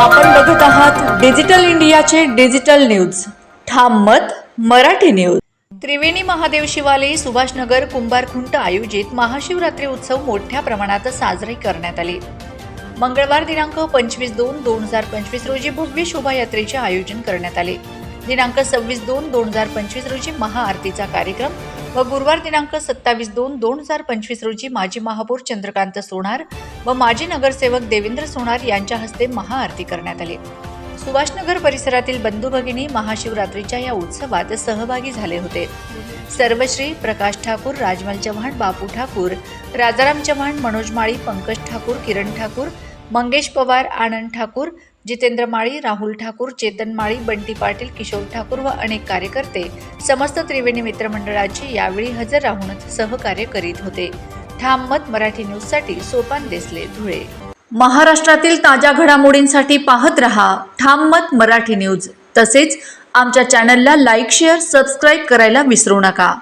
आपण बघत आहात डिजिटल इंडियाचे डिजिटल न्यूज. ठाम मत मराठी न्यूज. त्रिवेणी महादेव शिवालय सुभाषनगर कुंभारखुंट आयोजित महाशिवरात्री उत्सव मोठ्या प्रमाणात साजरे करण्यात आले. मंगळवार दिनांक पंचवीस दोन दोन हजार पंचवीस रोजी भव्य शोभायात्रेचे आयोजन करण्यात आले. दिनांक सव्वीस दोन दोन हजार पंचवीस रोजी महाआरतीचा कार्यक्रम व गुरुवार दिनांक सत्तावीस दोन दोन हजार पंचवीस रोजी माजी महापौर चंद्रकांत सोनार व माजी नगरसेवक देवेंद्र सोनार यांच्या हस्ते महाआरती करण्यात आली. सुभाषनगर परिसरातील बंधू भगिनी महाशिवरात्रीच्या या उत्सवात सहभागी झाले होते. सर्वश्री प्रकाश ठाकूर राजमल चव्हाण बापू ठाकूर राजाराम चव्हाण मनोज माळी पंकज ठाकूर किरण ठाकूर मंगेश पवार आनंद ठाकूर जितेंद्र माळी राहुल ठाकूर चेतन माळी बंटी पाटील किशोर ठाकूर व अनेक कार्यकर्ते समस्त त्रिवेणी मित्रमंडळाची यावेळी हजर राहून सहकार्य करीत होते. ठाम मत मराठी न्यूजसाठी सोपान देसले धुळे. महाराष्ट्रातील ताज्या घडामोडींसाठी पाहत रहा ठाम मत मराठी न्यूज. तसेच आमच्या चॅनलला लाईक शेअर सबस्क्राईब करायला विसरू नका.